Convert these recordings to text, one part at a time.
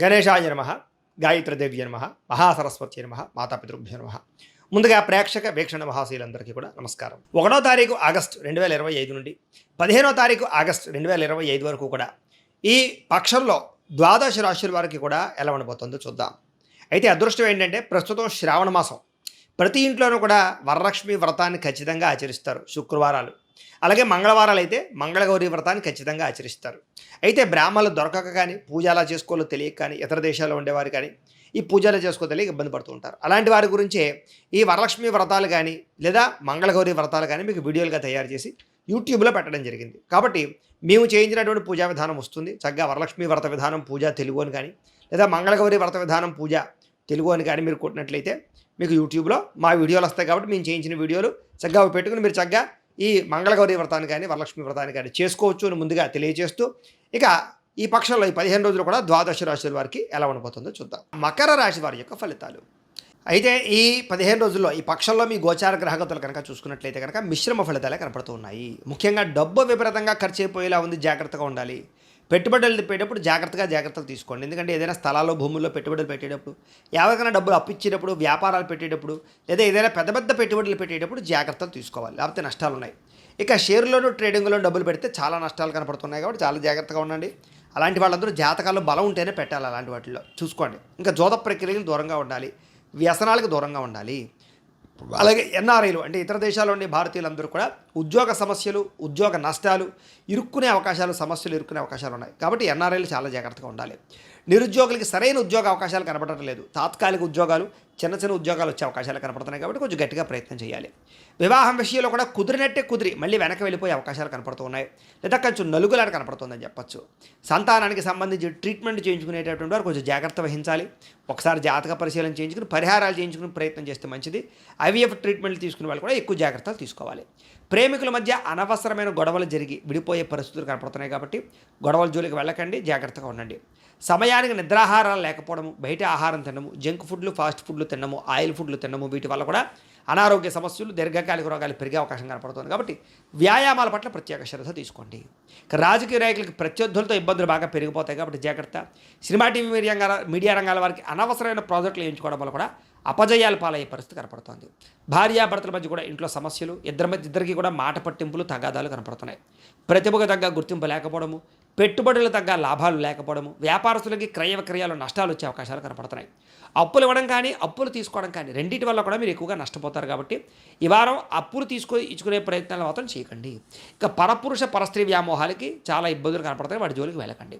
గణేశాయ నమ గాయత్రదేవ్య నమ మహాసరస్వతి నమ మాతాపితృభ్య నమ. ముందుగా ప్రేక్షక వీక్షణ మహాశీలందరికీ కూడా నమస్కారం. ఒకటో తారీఖు ఆగస్టు రెండు వేల ఇరవై ఐదు నుండి పదిహేనో తారీఖు ఆగస్టు రెండు వేల ఇరవై ఐదు వరకు కూడా ఈ పక్షంలో ద్వాదశ రాశుల వారికి కూడా ఎలా ఉండబోతుందో చూద్దాం. అయితే అదృష్టం ఏంటంటే ప్రస్తుతం శ్రావణ మాసం. ప్రతి ఇంట్లోనూ కూడా వరలక్ష్మి వ్రతాన్ని ఖచ్చితంగా ఆచరిస్తారు శుక్రవారాలు. అలాగే మంగళవారాలు అయితే మంగళగౌరి వ్రతాన్ని ఖచ్చితంగా ఆచరిస్తారు. అయితే బ్రాహ్మణులు దొరకక కానీ పూజ అలా చేసుకోవాలో తెలియక కానీ ఇతర దేశాల్లో ఉండేవారు కానీ ఈ పూజలు చేసుకో తెలియక ఇబ్బంది పడుతూ ఉంటారు. అలాంటి వారి గురించే ఈ వరలక్ష్మి వ్రతాలు కానీ లేదా మంగళగౌరి వ్రతాలు కానీ మీకు వీడియోలుగా తయారు చేసి యూట్యూబ్లో పెట్టడం జరిగింది. కాబట్టి మేము చేయించినటువంటి పూజా విధానం వస్తుంది. చక్కగా వరలక్ష్మి వ్రత విధానం పూజ తెలుగు అని కానీ లేదా మంగళగౌరి వ్రత విధానం పూజ తెలుగు అని కానీ మీరు కొట్టినట్లయితే మీకు యూట్యూబ్లో మా వీడియోలు వస్తాయి కాబట్టి మేము చేయించిన వీడియోలు చక్కగా పెట్టుకుని మీరు చక్కగా ఈ మంగళగౌరి వ్రతాన్ని కానీ వరలక్ష్మి వ్రతాన్ని కానీ చేసుకోవచ్చు అని ముందుగా తెలియజేస్తూ ఇక ఈ పక్షంలో ఈ పదిహేను రోజులు కూడా ద్వాదశ రాశుల వారికి ఎలా ఉండబోతుందో చూద్దాం. మకర రాశి వారి యొక్క ఫలితాలు. అయితే ఈ పదిహేను రోజుల్లో ఈ పక్షంలో మీ గోచార గ్రహగతులు కనుక చూసుకున్నట్లయితే కనుక మిశ్రమ ఫలితాలే కనపడుతూ ఉన్నాయి. ముఖ్యంగా డబ్బు విపరీతంగా ఖర్చు అయిపోయేలా ఉంది జాగ్రత్తగా ఉండాలి. పెట్టుబడులు పెట్టేటప్పుడు జాగ్రత్తగా జాగ్రత్తలు తీసుకోండి. ఎందుకంటే ఏదైనా స్థలాల్లో భూముల్లో పెట్టుబడులు పెట్టేటప్పుడు ఎవరికైనా డబ్బులు అప్పిచ్చేటప్పుడు వ్యాపారాలు పెట్టేటప్పుడు లేదా ఏదైనా పెద్ద పెద్ద పెట్టుబడులు పెట్టేటప్పుడు జాగ్రత్తలు తీసుకోవాలి. లేకపోతే నష్టాలు ఉన్నాయి ఇక షేర్లోనూ ట్రేడింగ్లో డబ్బులు పెడితే చాలా నష్టాలు కనపడుతున్నాయి కాబట్టి చాలా జాగ్రత్తగా ఉండండి. అలాంటి వాళ్ళందరూ జాతకాల్లో బలం ఉంటేనే పెట్టాలి అలాంటి వాటిల్లో. చూసుకోండి. ఇంకా జోద ప్రక్రియలకు దూరంగా ఉండాలి. వ్యసనాలకు దూరంగా ఉండాలి. అలాగే ఎన్ఆర్ఐలు అంటే ఇతర దేశాల్లో ఉండే భారతీయులందరూ కూడా ఉద్యోగ సమస్యలు ఉద్యోగ నష్టాలు ఇరుక్కునే అవకాశాలు సమస్యలు ఇరుక్కునే అవకాశాలు ఉన్నాయి. కాబట్టి ఎన్ఆర్ఐలు చాలా జాగ్రత్తగా ఉండాలి. నిరుద్యోగులకి సరైన ఉద్యోగ అవకాశాలు కనబడటం లేదు. తాత్కాలిక ఉద్యోగాలు చిన్న చిన్న ఉద్యోగాలు వచ్చే అవకాశాలు కనపడుతున్నాయి కాబట్టి కొంచెం గట్టిగా ప్రయత్నం చేయాలి. వివాహం విషయంలో కూడా కుదిరినట్టే కుదిరి మళ్ళీ వెనక వెళ్ళిపోయే అవకాశాలు కనపడుతూ ఉన్నాయి లేదా కొంచెం నలుగులాట కనపడుతుందని చెప్పొచ్చు. సంతానానికి సంబంధించి ట్రీట్మెంట్ చేయించుకునేటటువంటి వారు కొంచెం జాగ్రత్త వహించాలి. ఒకసారి జాతక పరిశీలన చేయించుకుని పరిహారాలు చేయించుకుని ప్రయత్నం చేస్తే మంచిది. ఐవీఎఫ్ ట్రీట్మెంట్లు తీసుకునే వాళ్ళు కూడా ఎక్కువ జాగ్రత్తలు తీసుకోవాలి. ప్రేమికుల మధ్య అనవసరమైన గొడవలు జరిగి విడిపోయే పరిస్థితులు కనపడుతున్నాయి కాబట్టి గొడవల జోలికి వెళ్ళకండి జాగ్రత్తగా ఉండండి. సమయానికి నిద్రాహారాలు లేకపోవడము బయట ఆహారం తినము జంక్ ఫుడ్లు ఫాస్ట్ ఫుడ్లు తినము ఆయిల్ ఫుడ్లు తినము వీటి వల్ల కూడా అనారోగ్య సమస్యలు దీర్ఘకాలిక రోగాలు పెరిగే అవకాశం కనపడుతుంది కాబట్టి వ్యాయామాల పట్ల ప్రత్యేక శ్రద్ధ తీసుకోండి. రాజకీయ నాయకులకి ప్రత్యర్థులతో ఇబ్బందులు బాగా పెరిగిపోతాయి కాబట్టి జాగ్రత్త. సినిమా టీవీ మీడియా రంగాల మీడియా రంగాల వారికి అనవసరమైన ప్రాజెక్టులు ఎంచుకోవడం వల్ల కూడా అపజయాల పాలయ్యే పరిస్థితి కనపడుతోంది. భార్యాభర్తల మధ్య కూడా ఇంట్లో సమస్యలు ఇద్దరి మధ్య ఇద్దరికి కూడా మాట పట్టింపులు తగాదాలు కనపడుతున్నాయి. ప్రతిభకు తగ్గ గుర్తింపు లేకపోవడము పెట్టుబడులు తగ్గ లాభాలు లేకపోవడము వ్యాపారస్తులకి క్రయ విక్రయాలు నష్టాలు వచ్చే అవకాశాలు కనపడుతున్నాయి. అప్పులు ఇవ్వడం కానీ అప్పులు తీసుకోవడం కానీ రెండింటి వల్ల కూడా మీరు ఎక్కువగా నష్టపోతారు కాబట్టి ఈ వారం అప్పులు తీసుకొని ఇచ్చుకునే ప్రయత్నాలు మాత్రం చేయకండి. ఇక పరపురుష పరస్త్రీ వ్యామోహాలకి చాలా ఇబ్బందులు కనపడతాయి వాటి జోలికి వెళ్ళకండి.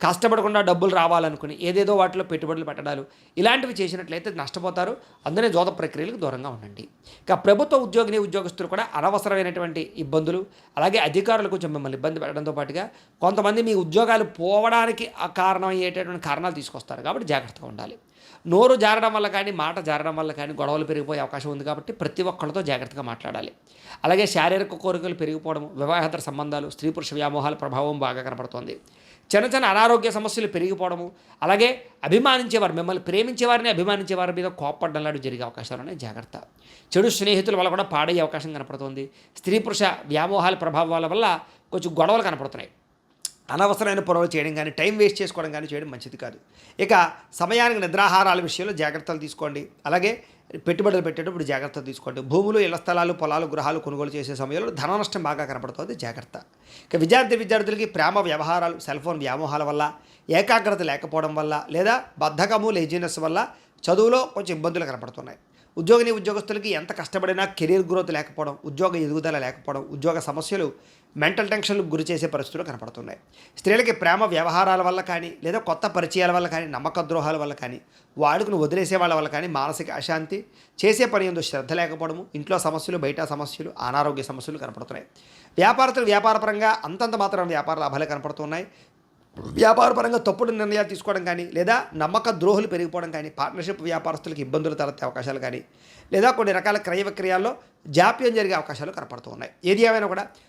కష్టపడకుండా డబ్బులు రావాలనుకుని ఏదేదో వాటిలో పెట్టుబడులు పెట్టడాలు ఇలాంటివి చేసినట్లయితే నష్టపోతారు. అందునే జోద ప్రక్రియలకు దూరంగా ఉండండి. ఇక ప్రభుత్వ ఉద్యోగిని ఉద్యోగస్తులు కూడా అనవసరమైనటువంటి ఇబ్బందులు అలాగే అధికారులు కొంచెం మిమ్మల్ని ఇబ్బంది పెట్టడంతో పాటుగా కొంతమంది మీ ఉద్యోగాలు పోవడానికి ఆ కారణం అయ్యేటటువంటి కారణాలు తీసుకొస్తారు కాబట్టి జాగ్రత్తగా ఉండాలి. నోరు జారడం వల్ల కానీ మాట జారడం వల్ల కానీ గొడవలు పెరిగిపోయే అవకాశం ఉంది కాబట్టి ప్రతి ఒక్కళ్ళతో జాగ్రత్తగా మాట్లాడాలి. అలాగే శారీరక కోరికలు పెరిగిపోవడం వివాహేతర సంబంధాలు స్త్రీ పురుష వ్యామోహాల ప్రభావం బాగా కనపడుతోంది. చిన్న చిన్న అనారోగ్య సమస్యలు పెరిగిపోవడము అలాగే అభిమానించేవారు మిమ్మల్ని ప్రేమించేవారిని అభిమానించేవారి మీద కోప్పడడం లాంటివి జరిగే అవకాశాలు ఉన్నాయి. జాగ్రత్త. చెడు స్నేహితుల వల్ల కూడా పాడయ్యే అవకాశం కనపడుతుంది. స్త్రీ పురుష వ్యామోహాల ప్రభావాల వల్ల కొంచెం గొడవలు కనపడుతున్నాయి. అనవసరమైన పొరవలు చేయడం కానీ టైం వేస్ట్ చేసుకోవడం కానీ చేయడం మంచిది కాదు. ఇక సమయానికి నిద్రాహారాల విషయంలో జాగ్రత్తలు తీసుకోండి. అలాగే పెట్టుబడులు పెట్టేటప్పుడు జాగ్రత్తలు తీసుకోండి. భూములు ఇళ్ళ స్థలాలు పొలాలు గృహాలు కొనుగోలు చేసే సమయంలో ధన నష్టం బాగా కనపడుతుంది. జాగ్రత్త. ఇక విద్యార్థి విద్యార్థులకి ప్రేమ వ్యవహారాలు సెల్ ఫోన్ వ్యామోహాల వల్ల ఏకాగ్రత లేకపోవడం వల్ల లేదా బద్ధకము లేజినెస్ వల్ల చదువులో కొంచెం ఇబ్బందులు కనపడుతున్నాయి. ఉద్యోగిని ఉద్యోగస్తులకి ఎంత కష్టపడినా కెరీర్ గ్రోత్ లేకపోవడం ఉద్యోగ ఎదుగుదల లేకపోవడం ఉద్యోగ సమస్యలు మెంటల్ టెన్షన్లకు గురి చేసే పరిస్థితులు కనపడుతున్నాయి. స్త్రీలకి ప్రేమ వ్యవహారాల వల్ల కానీ లేదా కొత్త పరిచయాల వల్ల కానీ నమ్మక ద్రోహాల వల్ల కానీ వాడుకుని వదిలేసే వాళ్ళ వల్ల కానీ మానసిక అశాంతి చేసే పని ఎందు శ్రద్ధ లేకపోవడము ఇంట్లో సమస్యలు బయట సమస్యలు అనారోగ్య సమస్యలు కనపడుతున్నాయి. వ్యాపారస్తులు వ్యాపారపరంగా అంతంత మాత్రం వ్యాపార లాభాలు కనపడుతున్నాయి. వ్యాపారపరంగా తప్పుడు నిర్ణయాలు తీసుకోవడం కానీ లేదా నమ్మక ద్రోహులు పెరిగిపోవడం కానీ పార్ట్నర్షిప్ వ్యాపారస్తులకు ఇబ్బందులు తలెత్తే అవకాశాలు కానీ లేదా కొన్ని రకాల క్రయ విక్రయాల్లో జాప్యం జరిగే అవకాశాలు కనపడుతూ ఉన్నాయి ఏది ఏమైనా కూడా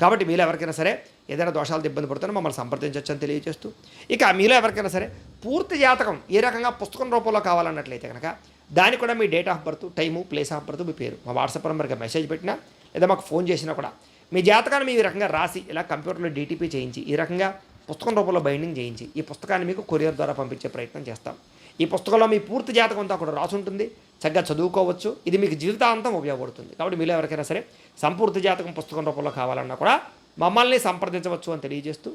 కాబట్టి మీలో ఎవరికైనా సరే ఏదైనా దోషాలు ఇబ్బంది పడుతున్నా మమ్మల్ని సంప్రదించవచ్చు అని తెలియజేస్తూ ఇక మీలో ఎవరికైనా సరే పూర్తి జాతకం ఏ రకంగా పుస్తకం రూపంలో కావాలన్నట్లయితే కనుక దానికి కూడా మీ date of birth time place of birth మీ పేరు. మా వాట్సాప్ నెంబర్కి మెసేజ్ పెట్టినా లేదా మాకు ఫోన్ చేసినా కూడా మీ జాతకాన్ని మీ రకంగా రాసి ఇలా కంప్యూటర్లో డీటీపీ చేయించి ఈ రకంగా పుస్తకం రూపంలో బైండింగ్ చేయించి ఈ పుస్తకాన్ని మీకు కొరియర్ ద్వారా పంపించే ప్రయత్నం చేస్తాం. ఈ పుస్తకంలో మీ పూర్తి జాతకం అంతా కూడా రాసి ఉంటుంది చక్కగా చదువుకోవచ్చు. ఇది మీకు జీవితాంతం ఉపయోగపడుతుంది. కాబట్టి మీలో ఎవరికైనా సరే సంపూర్తి జాతకం పుస్తకం రూపంలో కావాలన్నా కూడా మమ్మల్ని సంప్రదించవచ్చు అని తెలియజేస్తూ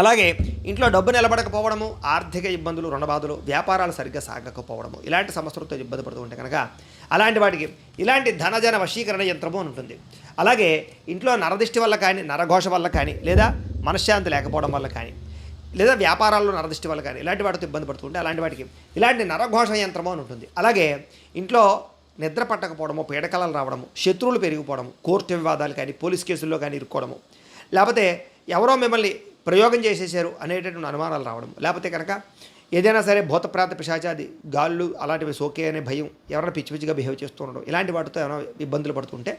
అలాగే ఇంట్లో డబ్బు నిలబడకపోవడము ఆర్థిక ఇబ్బందులు రుణబాధలు వ్యాపారాలు సరిగ్గా సాగకపోవడము ఇలాంటి సమస్యలతో ఇబ్బంది పడుతూ ఉంటే కనుక అలాంటి వాటికి ఇలాంటి ధనజన వశీకరణ యంత్రము అని ఉంటుంది. అలాగే ఇంట్లో నరదిష్టి వల్ల కానీ నరఘోష వల్ల కానీ లేదా మనశ్శాంతి లేకపోవడం వల్ల కానీ లేదా వ్యాపారాల్లో నరదృష్టి వల్ల కానీ ఇలాంటి వాటితో ఇబ్బంది పడుతుంటే అలాంటి వాటికి ఇలాంటి నరఘోష యంత్రము అని ఉంటుంది. అలాగే ఇంట్లో నిద్ర పట్టకపోవడము పీడకలలు రావడము శత్రువులు పెరిగిపోవడము కోర్టు వివాదాలు కానీ పోలీస్ కేసుల్లో కానీ ఇరుక్కోవడము. లేకపోతే ఎవరో మిమ్మల్ని ప్రయోగం చేసేసారు అనేటటువంటి అనుమానాలు రావడం లేకపోతే కనుక ఏదైనా సరే భూతప్రాత పిశాచాది గాళ్ళు అలాంటివి సోకే అనే భయం ఎవరైనా పిచ్చి పిచ్చిగా బిహేవ్ చేస్తూ ఉండడం ఇలాంటి వాటితో ఏమైనా ఇబ్బందులు పడుతుంటే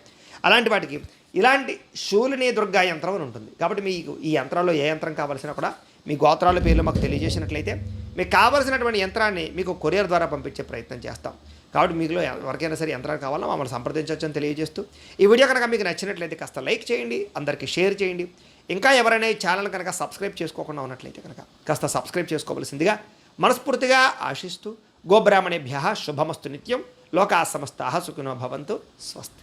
అలాంటి వాటికి ఇలాంటి శూలిని దుర్గా యంత్రం అని ఉంటుంది. కాబట్టి మీకు ఈ యంత్రాల్లో ఏ యంత్రం కావాల్సినా కూడా మీ గోత్రాల పేర్లు మాకు తెలియజేసినట్లయితే మీకు కావాల్సినటువంటి యంత్రాన్ని మీకు కొరియర్ ద్వారా పంపించే ప్రయత్నం చేస్తాం. కాబట్టి మీకులో ఎవరికైనా సరే యంత్రాలు కావాలో మమ్మల్ని సంప్రదించవచ్చు అని తెలియజేస్తూ ఈ వీడియో కనుక మీకు నచ్చినట్లయితే కాస్త లైక్ చేయండి అందరికీ షేర్ చేయండి. ఇంకా ఎవరైనా ఈ ఛానల్ కనుక సబ్స్క్రైబ్ చేసుకోకుండా ఉన్నట్లయితే కనుక కాస్త సబ్స్క్రైబ్ చేసుకోవలసిందిగా మనస్ఫూర్తిగా ఆశిస్తూ గోబ్రాహ్మణేభ్య శుభమస్తు నిత్యం. లోకా సమస్త సుఖినో భవంతు. స్వస్తి.